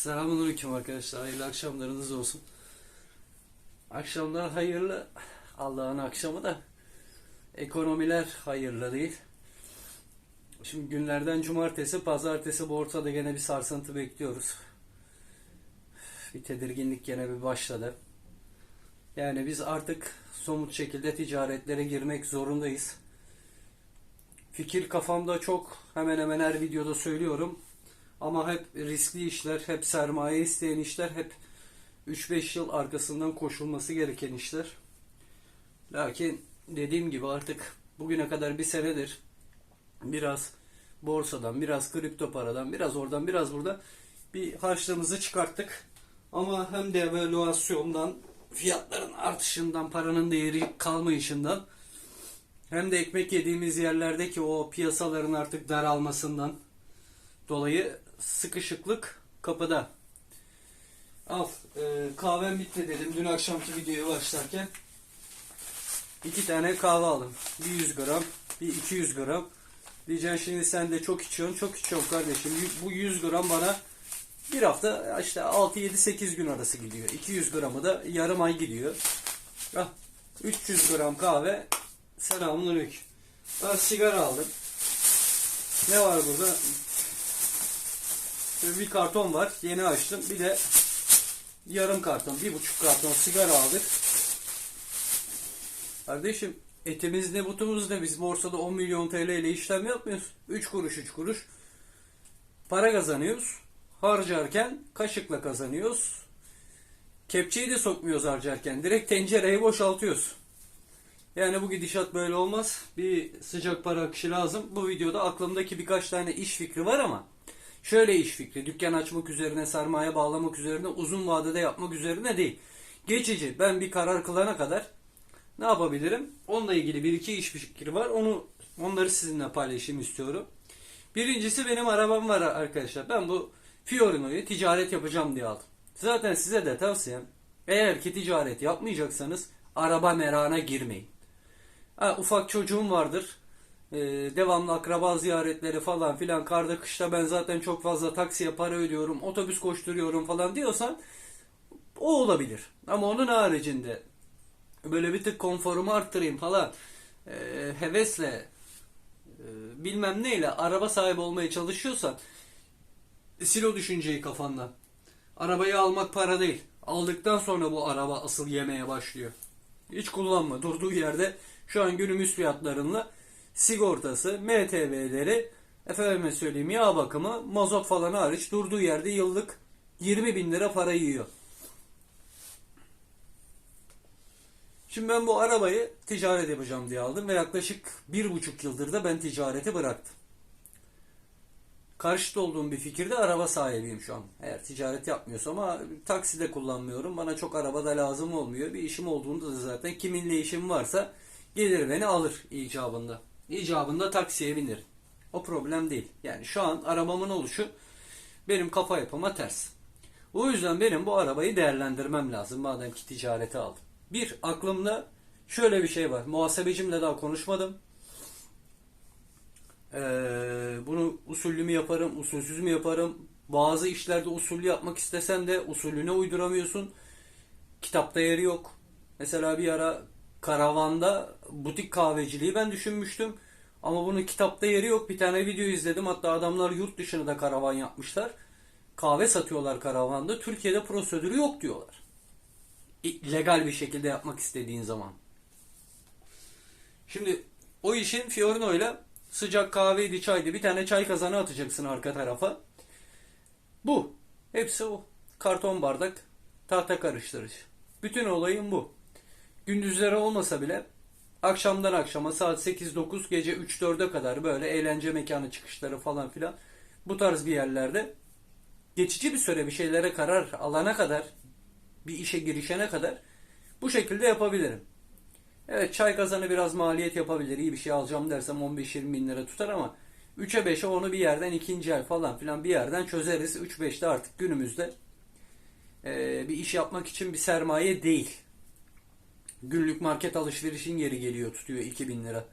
Selamünaleyküm arkadaşlar. Hayırlı akşamlarınız olsun. Akşamlar hayırlı. Allah'ın akşamı da ekonomiler hayırlı değil. Şimdi günlerden cumartesi, pazartesi borsada gene bir sarsıntı bekliyoruz. Bir tedirginlik gene bir başladı. Yani biz artık somut şekilde ticaretlere girmek zorundayız. Fikir kafamda çok hemen hemen her videoda söylüyorum. Ama hep riskli işler, hep sermaye isteyen işler, hep 3-5 yıl arkasından koşulması gereken işler. Lakin dediğim gibi artık bugüne kadar bir senedir biraz borsadan, biraz kripto paradan, biraz oradan, biraz burada bir harçlığımızı çıkarttık. Ama hem devalüasyondan, fiyatların artışından, paranın değeri kalmayışından hem de ekmek yediğimiz yerlerdeki o piyasaların artık daralmasından dolayı sıkışıklık kapıda. Al e, kahvem bitti dedim dün akşamki videoya başlarken. iki tane kahve aldım. Bir 100 gram, bir 200 gram. Diyeceksin şimdi sen de çok içiyorsun, çok içiyorum kardeşim. Bu 100 gram bana bir hafta işte 6-7-8 gün arası gidiyor. 200 gramı da yarım ay gidiyor. Ah, 300 gram kahve. Selamünaleyküm. Ben sigara aldım. Ne var burada? Şöyle bir karton var. Yeni açtım. Bir de yarım karton, bir buçuk karton sigara aldık. Kardeşim etimiz ne butumuz ne biz borsada 10 milyon TL ile işlem yapmıyoruz. 3 kuruş 3 kuruş para kazanıyoruz. Harcarken kaşıkla kazanıyoruz. Kepçeyi de sokmuyoruz harcarken. Direkt tencereyi boşaltıyoruz. Yani bu gidişat böyle olmaz. Bir sıcak para akışı lazım. Bu videoda aklımdaki birkaç tane iş fikri var ama şöyle iş fikri. Dükkan açmak üzerine, sermaye bağlamak üzerine, uzun vadede yapmak üzerine değil. Geçici. Ben bir karar kılana kadar ne yapabilirim? Onunla ilgili bir iki iş fikri var. Onu onları sizinle paylaşayım istiyorum. Birincisi benim arabam var arkadaşlar. Ben bu Fiorino'yu ticaret yapacağım diye aldım. Zaten size de tavsiyem eğer ki ticaret yapmayacaksanız araba merana girmeyin. Ha, ufak çocuğum vardır. Ee, devamlı akraba ziyaretleri falan filan karda kışta ben zaten çok fazla taksiye para ödüyorum, otobüs koşturuyorum falan diyorsan o olabilir. Ama onun haricinde böyle bir tık konforumu arttırayım falan e, hevesle e, bilmem neyle araba sahibi olmaya çalışıyorsan sil o düşünceyi kafandan. Arabayı almak para değil. Aldıktan sonra bu araba asıl yemeye başlıyor. Hiç kullanma. Durduğu yerde şu an günümüz fiyatlarıyla sigortası, MTV'leri, efendime söyleyeyim yağ bakımı, mazot falan hariç durduğu yerde yıllık 20 bin lira para yiyor. Şimdi ben bu arabayı ticaret yapacağım diye aldım ve yaklaşık bir buçuk yıldır da ben ticareti bıraktım. Karşıt olduğum bir fikirde araba sahibiyim şu an. Eğer ticaret yapmıyorsam ama takside kullanmıyorum. Bana çok araba da lazım olmuyor. Bir işim olduğunda da zaten kiminle işim varsa gelir beni alır icabında. İcabında taksiye binirim. O problem değil. Yani şu an arabamın oluşu benim kafa yapıma ters. O yüzden benim bu arabayı değerlendirmem lazım madem ki ticarete aldım. Bir, aklımda şöyle bir şey var. Muhasebecimle daha konuşmadım. Ee, bunu usullü mü yaparım, usulsüz mü yaparım? Bazı işlerde usullü yapmak istesen de usulüne uyduramıyorsun. Kitapta yeri yok. Mesela bir ara karavanda butik kahveciliği ben düşünmüştüm. Ama bunun kitapta yeri yok. Bir tane video izledim. Hatta adamlar yurt dışına da karavan yapmışlar. Kahve satıyorlar karavanda. Türkiye'de prosedürü yok diyorlar. Legal bir şekilde yapmak istediğin zaman. Şimdi o işin Fiorino ile sıcak kahveydi, çaydı. Bir tane çay kazanı atacaksın arka tarafa. Bu. Hepsi o. Karton bardak, tahta karıştırıcı. Bütün olayın bu. Gündüzleri olmasa bile akşamdan akşama saat 8-9 gece 3-4'e kadar böyle eğlence mekanı çıkışları falan filan bu tarz bir yerlerde geçici bir süre bir şeylere karar alana kadar bir işe girişene kadar bu şekilde yapabilirim. Evet çay kazanı biraz maliyet yapabilir. İyi bir şey alacağım dersem 15-20 bin lira tutar ama 3'e 5'e onu bir yerden ikinci el falan filan bir yerden çözeriz. 3-5'te artık günümüzde eee, bir iş yapmak için bir sermaye değil. Günlük market alışverişin yeri geliyor tutuyor 2000 lira.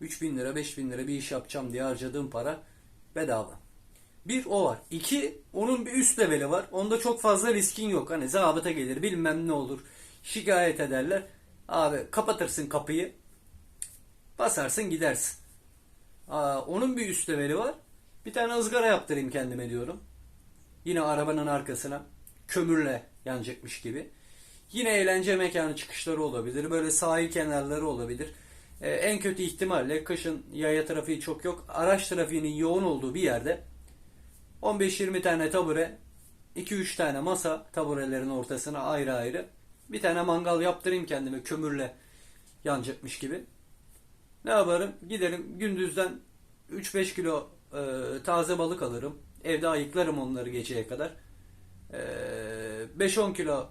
3000 lira 5000 lira bir iş yapacağım diye harcadığım para bedava. Bir o var. İki onun bir üst leveli var. Onda çok fazla riskin yok. Hani zabıta gelir bilmem ne olur. Şikayet ederler. Abi kapatırsın kapıyı. Basarsın gidersin. Aa, onun bir üst leveli var. Bir tane ızgara yaptırayım kendime diyorum. Yine arabanın arkasına kömürle yanacakmış gibi. Yine eğlence mekanı çıkışları olabilir. Böyle sahil kenarları olabilir. Ee, en kötü ihtimalle kışın yaya trafiği çok yok. Araç trafiğinin yoğun olduğu bir yerde 15-20 tane tabure, 2-3 tane masa taburelerin ortasına ayrı ayrı. Bir tane mangal yaptırayım kendime kömürle yanacakmış gibi. Ne yaparım? Giderim gündüzden 3-5 kilo e, taze balık alırım. Evde ayıklarım onları geceye kadar. E, 5-10 kilo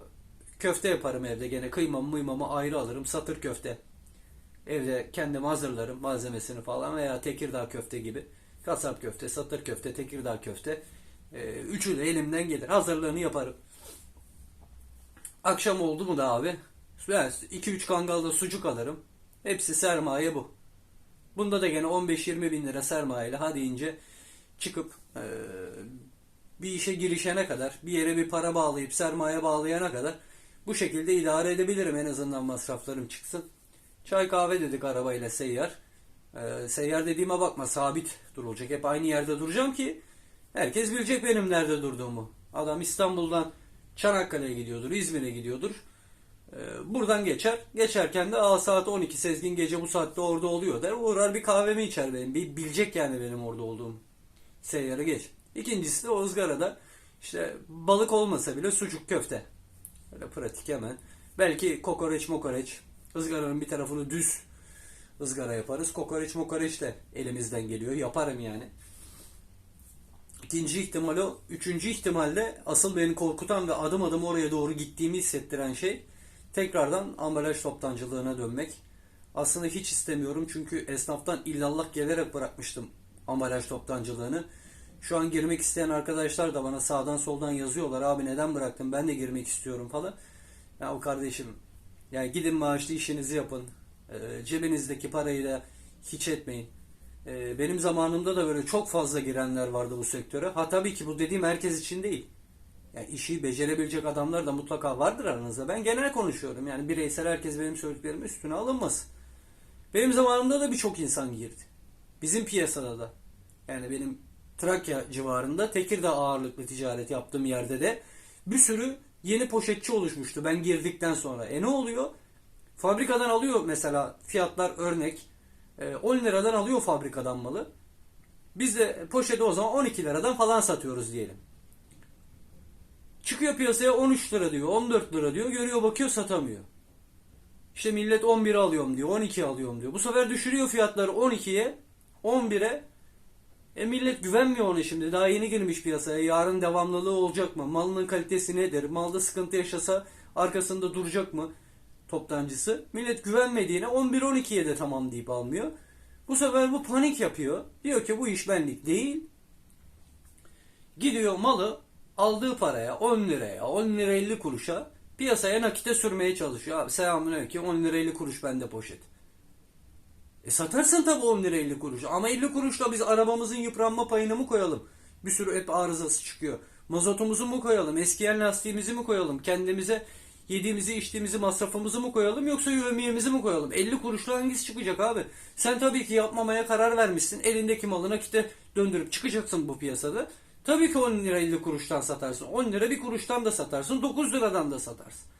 köfte yaparım evde gene. Kıymamı mıymamı ayrı alırım. Satır köfte. Evde kendim hazırlarım malzemesini falan veya Tekirdağ köfte gibi. Kasap köfte, satır köfte, Tekirdağ köfte. E, üçü de elimden gelir. Hazırlığını yaparım. Akşam oldu mu da abi? 2-3 kangalda sucuk alırım. Hepsi sermaye bu. Bunda da gene 15-20 bin lira sermayeyle hadi ince çıkıp e, bir işe girişene kadar, bir yere bir para bağlayıp sermaye bağlayana kadar bu şekilde idare edebilirim en azından masraflarım çıksın. Çay kahve dedik arabayla seyyar. E, seyyar dediğime bakma sabit durulacak. Hep aynı yerde duracağım ki herkes bilecek benim nerede durduğumu. Adam İstanbul'dan Çanakkale'ye gidiyordur, İzmir'e gidiyordur. Ee, Buradan geçer. Geçerken de Aa, saat 12 Sezgin gece bu saatte orada oluyor der. Uğrar bir kahvemi içer benim. Bir bilecek yani benim orada olduğum. Seyyarı geç. İkincisi de o işte balık olmasa bile sucuk köfte. Öyle pratik hemen. Belki kokoreç mokoreç. ızgaranın bir tarafını düz ızgara yaparız. Kokoreç mokoreç de elimizden geliyor. Yaparım yani. İkinci ihtimal o. Üçüncü ihtimalle asıl beni korkutan ve adım adım oraya doğru gittiğimi hissettiren şey tekrardan ambalaj toptancılığına dönmek. Aslında hiç istemiyorum çünkü esnaftan illallah gelerek bırakmıştım ambalaj toptancılığını. Şu an girmek isteyen arkadaşlar da bana sağdan soldan yazıyorlar. Abi neden bıraktın ben de girmek istiyorum falan. Ya o kardeşim yani gidin maaşlı işinizi yapın. Ee, cebinizdeki parayı da hiç etmeyin. Ee, benim zamanımda da böyle çok fazla girenler vardı bu sektöre. Ha tabii ki bu dediğim herkes için değil. Yani işi becerebilecek adamlar da mutlaka vardır aranızda. Ben genel konuşuyorum. Yani bireysel herkes benim söylediklerim üstüne alınmasın. Benim zamanımda da birçok insan girdi. Bizim piyasada da. Yani benim Trakya civarında Tekirdağ ağırlıklı ticaret yaptığım yerde de bir sürü yeni poşetçi oluşmuştu ben girdikten sonra. E ne oluyor? Fabrikadan alıyor mesela fiyatlar örnek. e, 10 liradan alıyor fabrikadan malı. Biz de poşeti o zaman 12 liradan falan satıyoruz diyelim. Çıkıyor piyasaya 13 lira diyor, 14 lira diyor. Görüyor bakıyor satamıyor. İşte millet 11 alıyorum diyor, 12 alıyorum diyor. Bu sefer düşürüyor fiyatları 12'ye, 11'e. E millet güvenmiyor ona şimdi. Daha yeni girmiş piyasaya. Yarın devamlılığı olacak mı? Malının kalitesi nedir? Malda sıkıntı yaşasa arkasında duracak mı? Toptancısı. Millet güvenmediğine 11-12'ye de tamam deyip almıyor. Bu sefer bu panik yapıyor. Diyor ki bu iş benlik değil. Gidiyor malı aldığı paraya 10 liraya 10 lira 50 kuruşa piyasaya nakite sürmeye çalışıyor. Abi selamünaleyküm 10 lira 50 kuruş bende poşet. E satarsın tabii 10 lira 50 kuruş. Ama 50 kuruşla biz arabamızın yıpranma payını mı koyalım? Bir sürü hep arızası çıkıyor. Mazotumuzu mu koyalım? Eskiyen lastiğimizi mi koyalım? Kendimize yediğimizi içtiğimizi masrafımızı mı koyalım? Yoksa yövmiyemizi mi koyalım? 50 kuruşla hangisi çıkacak abi? Sen tabii ki yapmamaya karar vermişsin. Elindeki malı nakite döndürüp çıkacaksın bu piyasada. Tabii ki 10 lira 50 kuruştan satarsın. 10 lira bir kuruştan da satarsın. 9 liradan da satarsın.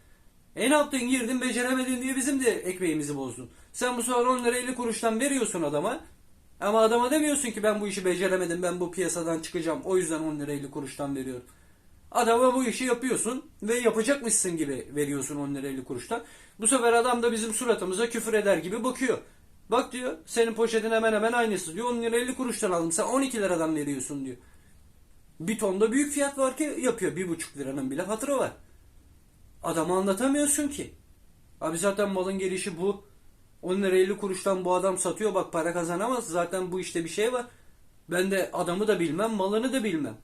E ne girdin beceremedin diye bizim de ekmeğimizi bozdun. Sen bu sefer 10 lira 50 kuruştan veriyorsun adama. Ama adama demiyorsun ki ben bu işi beceremedim ben bu piyasadan çıkacağım. O yüzden 10 lira 50 kuruştan veriyorum. Adama bu işi yapıyorsun ve yapacakmışsın gibi veriyorsun 10 lira 50 kuruştan. Bu sefer adam da bizim suratımıza küfür eder gibi bakıyor. Bak diyor senin poşetin hemen hemen aynısı diyor 10 lira 50 kuruştan aldım sen 12 liradan veriyorsun diyor. Bir tonda büyük fiyat var ki yapıyor. Bir buçuk liranın bile hatırı var. Adamı anlatamıyorsun ki. Abi zaten malın gelişi bu. 10 lira 50 kuruştan bu adam satıyor bak para kazanamaz. Zaten bu işte bir şey var. Ben de adamı da bilmem malını da bilmem.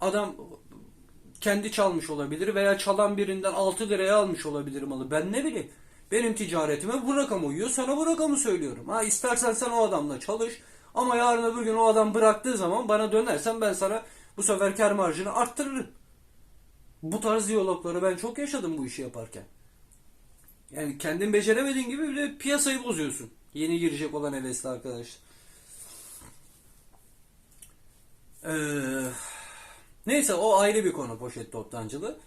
Adam kendi çalmış olabilir veya çalan birinden 6 liraya almış olabilir malı. Ben ne bileyim. Benim ticaretime bu rakam uyuyor. Sana bu rakamı söylüyorum. Ha istersen sen o adamla çalış. Ama yarın öbür gün o adam bıraktığı zaman bana dönersen ben sana bu sefer kar marjını arttırırım. Bu tarz diyalogları ben çok yaşadım bu işi yaparken. Yani kendin beceremediğin gibi bile piyasayı bozuyorsun. Yeni girecek olan hevesli arkadaş. Ee, neyse o ayrı bir konu poşet toptancılığı.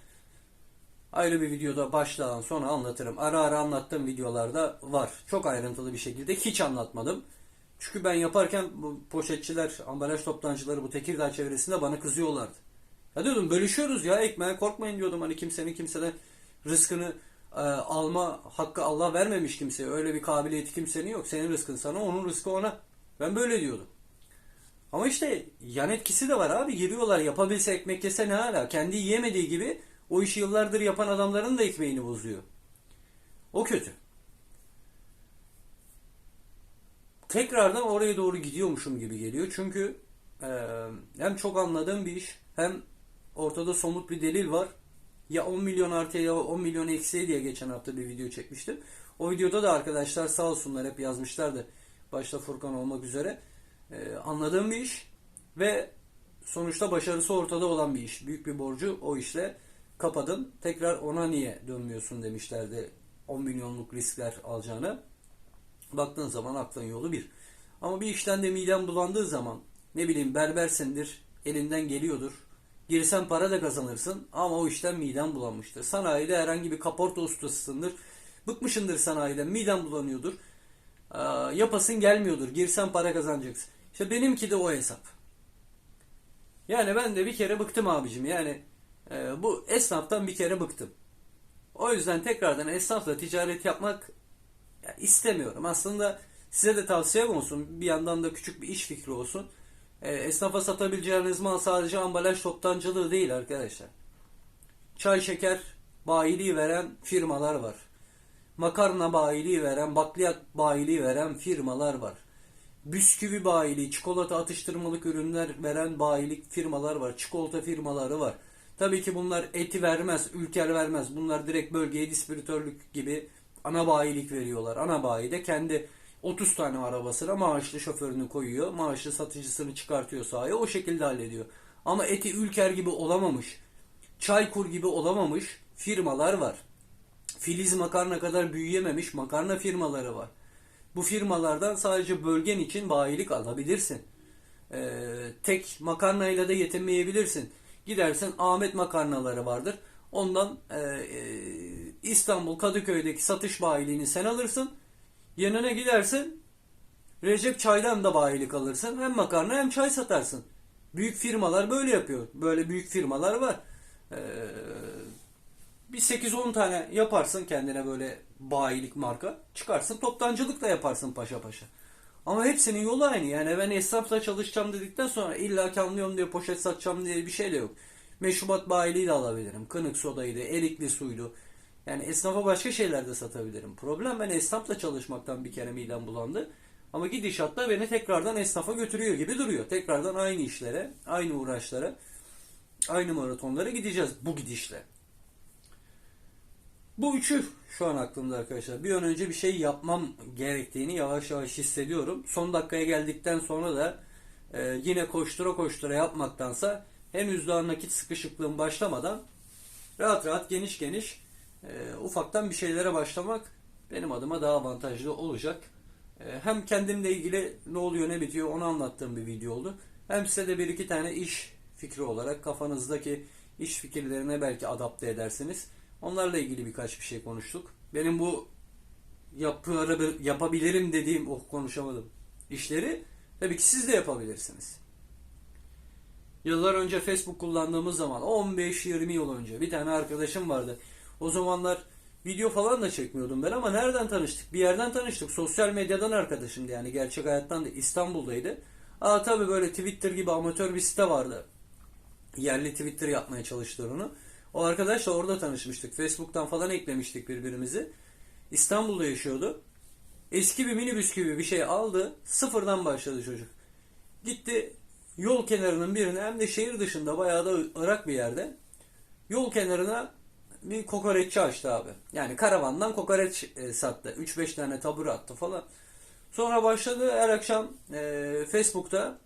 Ayrı bir videoda baştan sona anlatırım. Ara ara anlattığım videolarda var. Çok ayrıntılı bir şekilde hiç anlatmadım. Çünkü ben yaparken bu poşetçiler, ambalaj toptancıları bu Tekirdağ çevresinde bana kızıyorlardı. Ya diyordum bölüşüyoruz ya ekmeğe korkmayın diyordum hani kimsenin kimseden rızkını e, alma hakkı Allah vermemiş kimseye. Öyle bir kabiliyeti kimsenin yok. Senin rızkın sana, onun rızkı ona. Ben böyle diyordum. Ama işte yan etkisi de var abi. Giriyorlar yapabilse ekmek yese ne hala. Kendi yiyemediği gibi o işi yıllardır yapan adamların da ekmeğini bozuyor. O kötü. Tekrardan oraya doğru gidiyormuşum gibi geliyor. Çünkü e, hem çok anladığım bir iş hem ortada somut bir delil var. Ya 10 milyon artıya ya 10 milyon eksiye diye geçen hafta bir video çekmiştim. O videoda da arkadaşlar sağ olsunlar hep yazmışlardı. Başta Furkan olmak üzere. E, anladığım bir iş ve sonuçta başarısı ortada olan bir iş. Büyük bir borcu o işle kapadın. Tekrar ona niye dönmüyorsun demişlerdi 10 milyonluk riskler alacağını. Baktığın zaman aklın yolu bir. Ama bir işten de miden bulandığı zaman ne bileyim berbersindir, elinden geliyordur. Girsen para da kazanırsın ama o işten miden bulanmıştır. Sanayide herhangi bir kaporta ustasısındır. Bıkmışındır sanayiden, miden bulanıyordur. Ee, yapasın gelmiyordur. Girsen para kazanacaksın. İşte benimki de o hesap. Yani ben de bir kere bıktım abicim. Yani e, bu esnaftan bir kere bıktım. O yüzden tekrardan esnafla ticaret yapmak ya istemiyorum. Aslında size de tavsiyem olsun. Bir yandan da küçük bir iş fikri olsun. E, esnafa satabileceğiniz mal sadece ambalaj toptancılığı değil arkadaşlar. Çay şeker bayiliği veren firmalar var. Makarna bayiliği veren, bakliyat bayiliği veren firmalar var. Bisküvi bayiliği, çikolata atıştırmalık ürünler veren bayilik firmalar var. Çikolata firmaları var. Tabii ki bunlar eti vermez, ülker vermez. Bunlar direkt bölgeye distribütörlük gibi ana bayilik veriyorlar. Ana bayi de kendi 30 tane arabasına maaşlı şoförünü koyuyor. Maaşlı satıcısını çıkartıyor sahaya. O şekilde hallediyor. Ama eti ülker gibi olamamış. Çaykur gibi olamamış firmalar var. Filiz makarna kadar büyüyememiş makarna firmaları var. Bu firmalardan sadece bölgen için bayilik alabilirsin. Ee, tek makarnayla da yetinmeyebilirsin. Gidersin Ahmet makarnaları vardır. Ondan e, e, İstanbul Kadıköy'deki satış bayiliğini sen alırsın. Yanına gidersin Recep Çay'dan da bayilik alırsın. Hem makarna hem çay satarsın. Büyük firmalar böyle yapıyor. Böyle büyük firmalar var. Ee, bir 8-10 tane yaparsın kendine böyle bayilik marka. Çıkarsın toptancılık da yaparsın paşa paşa. Ama hepsinin yolu aynı. Yani ben esnafla çalışacağım dedikten sonra illa anlıyorum diye poşet satacağım diye bir şey de yok. Meşrubat bayiliği de alabilirim. Kınık sodaydı, erikli suydu. Yani esnafa başka şeyler de satabilirim. Problem ben esnafla çalışmaktan bir kere midem bulandı. Ama gidişatta beni tekrardan esnafa götürüyor gibi duruyor. Tekrardan aynı işlere, aynı uğraşlara, aynı maratonlara gideceğiz bu gidişle. Bu üçü şu an aklımda arkadaşlar. Bir an önce bir şey yapmam gerektiğini yavaş yavaş hissediyorum. Son dakikaya geldikten sonra da e, yine koştura koştura yapmaktansa henüz daha nakit sıkışıklığım başlamadan rahat rahat geniş geniş e, ufaktan bir şeylere başlamak benim adıma daha avantajlı olacak. E, hem kendimle ilgili ne oluyor ne bitiyor onu anlattığım bir video oldu. Hem size de bir iki tane iş fikri olarak kafanızdaki iş fikirlerine belki adapte edersiniz. Onlarla ilgili birkaç bir şey konuştuk. Benim bu yapı, yapabilirim dediğim, oh konuşamadım, işleri tabii ki siz de yapabilirsiniz. Yıllar önce Facebook kullandığımız zaman 15-20 yıl önce bir tane arkadaşım vardı. O zamanlar video falan da çekmiyordum ben ama nereden tanıştık? Bir yerden tanıştık. Sosyal medyadan arkadaşımdı yani gerçek hayattan da İstanbul'daydı. Aa tabii böyle Twitter gibi amatör bir site vardı. Yerli Twitter yapmaya çalıştığını. O arkadaşla orada tanışmıştık. Facebook'tan falan eklemiştik birbirimizi. İstanbul'da yaşıyordu. Eski bir minibüs gibi bir şey aldı. Sıfırdan başladı çocuk. Gitti yol kenarının birine hem de şehir dışında bayağı da ırak bir yerde. Yol kenarına bir kokoreççi açtı abi. Yani karavandan kokoreç e, sattı. 3-5 tane tabure attı falan. Sonra başladı her akşam e, Facebook'ta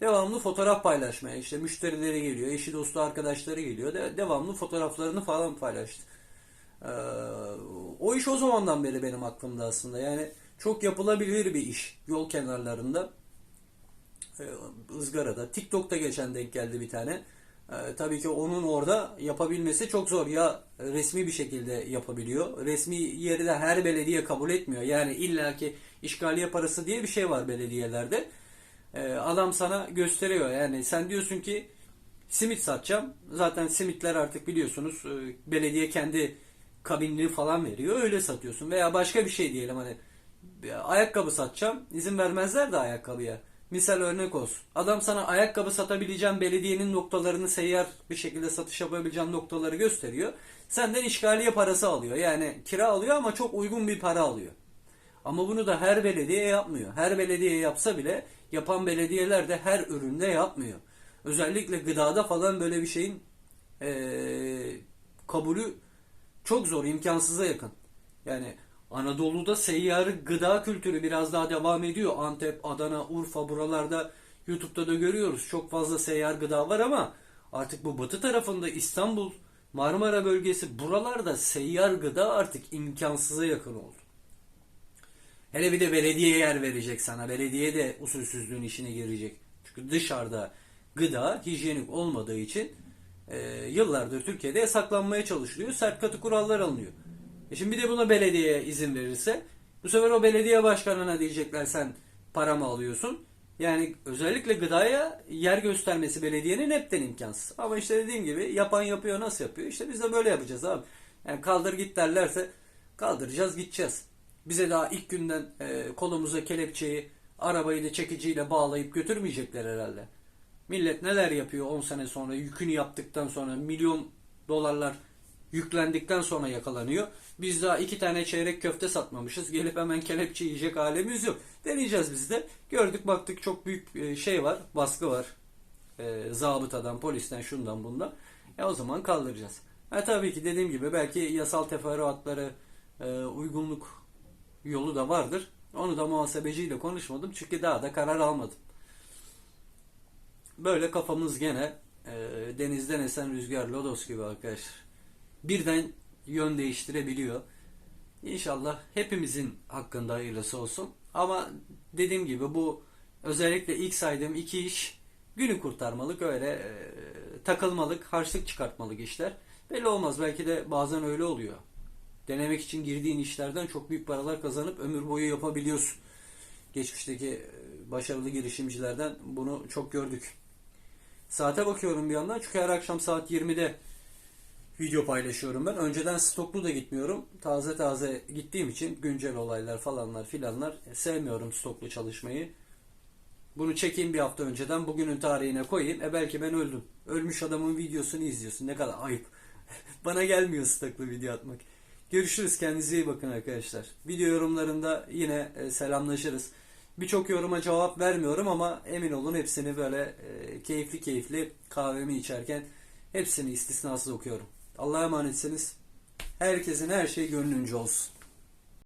devamlı fotoğraf paylaşmaya. İşte müşterileri geliyor, eşi dostu arkadaşları geliyor. De, devamlı fotoğraflarını falan paylaştı. Ee, o iş o zamandan beri benim aklımda aslında. Yani çok yapılabilir bir iş yol kenarlarında. Ee, ızgarada. TikTok'ta geçen denk geldi bir tane. Ee, tabii ki onun orada yapabilmesi çok zor. Ya resmi bir şekilde yapabiliyor. Resmi yeri de her belediye kabul etmiyor. Yani illaki işgaliye parası diye bir şey var belediyelerde. Ee, adam sana gösteriyor. Yani sen diyorsun ki simit satacağım. Zaten simitler artık biliyorsunuz e, belediye kendi kabinini falan veriyor. Öyle satıyorsun. Veya başka bir şey diyelim hani ayakkabı satacağım. İzin vermezler de ayakkabıya. Misal örnek olsun. Adam sana ayakkabı satabileceğin belediyenin noktalarını seyyar bir şekilde satış yapabileceğin noktaları gösteriyor. Senden işgaliye parası alıyor. Yani kira alıyor ama çok uygun bir para alıyor. Ama bunu da her belediye yapmıyor. Her belediye yapsa bile yapan belediyeler de her üründe yapmıyor. Özellikle gıdada falan böyle bir şeyin eee, kabulü çok zor, imkansıza yakın. Yani Anadolu'da seyyarı gıda kültürü biraz daha devam ediyor. Antep, Adana, Urfa buralarda YouTube'da da görüyoruz. Çok fazla seyyar gıda var ama artık bu batı tarafında İstanbul, Marmara bölgesi buralarda seyyar gıda artık imkansıza yakın oldu. Hele bir de belediye yer verecek sana. Belediye de usulsüzlüğün işine girecek. Çünkü dışarıda gıda hijyenik olmadığı için e, yıllardır Türkiye'de yasaklanmaya çalışılıyor. Sert katı kurallar alınıyor. E şimdi bir de buna belediye izin verirse bu sefer o belediye başkanına diyecekler sen para mı alıyorsun? Yani özellikle gıdaya yer göstermesi belediyenin hepten imkansız. Ama işte dediğim gibi yapan yapıyor nasıl yapıyor? İşte biz de böyle yapacağız abi. Yani kaldır git derlerse kaldıracağız gideceğiz. Bize daha ilk günden e, kolumuza kelepçeyi arabayı da çekiciyle bağlayıp götürmeyecekler herhalde. Millet neler yapıyor 10 sene sonra yükünü yaptıktan sonra milyon dolarlar yüklendikten sonra yakalanıyor. Biz daha iki tane çeyrek köfte satmamışız. Gelip hemen kelepçe yiyecek halimiz yok. Deneyeceğiz biz de. Gördük baktık çok büyük e, şey var. Baskı var. E, zabıtadan, polisten, şundan bundan. E o zaman kaldıracağız. Ha, tabii ki dediğim gibi belki yasal teferruatları e, uygunluk yolu da vardır. Onu da muhasebeciyle konuşmadım. Çünkü daha da karar almadım. Böyle kafamız gene e, denizden esen rüzgar lodos gibi arkadaşlar. Birden yön değiştirebiliyor. İnşallah hepimizin hakkında hayırlısı olsun. Ama dediğim gibi bu özellikle ilk saydığım iki iş günü kurtarmalık öyle e, takılmalık, harçlık çıkartmalık işler. Belli olmaz belki de bazen öyle oluyor. Denemek için girdiğin işlerden çok büyük paralar kazanıp ömür boyu yapabiliyorsun. Geçmişteki e, başarılı girişimcilerden bunu çok gördük. Saate bakıyorum bir yandan çünkü her akşam saat 20'de video paylaşıyorum ben. Önceden stoklu da gitmiyorum. Taze taze gittiğim için güncel olaylar falanlar filanlar e, sevmiyorum stoklu çalışmayı. Bunu çekeyim bir hafta önceden bugünün tarihine koyayım. E belki ben öldüm. Ölmüş adamın videosunu izliyorsun. Ne kadar ayıp. Bana gelmiyor stoklu video atmak. Görüşürüz. Kendinize iyi bakın arkadaşlar. Video yorumlarında yine e, selamlaşırız. Birçok yoruma cevap vermiyorum ama emin olun hepsini böyle e, keyifli keyifli kahvemi içerken hepsini istisnasız okuyorum. Allah'a emanetsiniz. Herkesin her şey gönlünce olsun.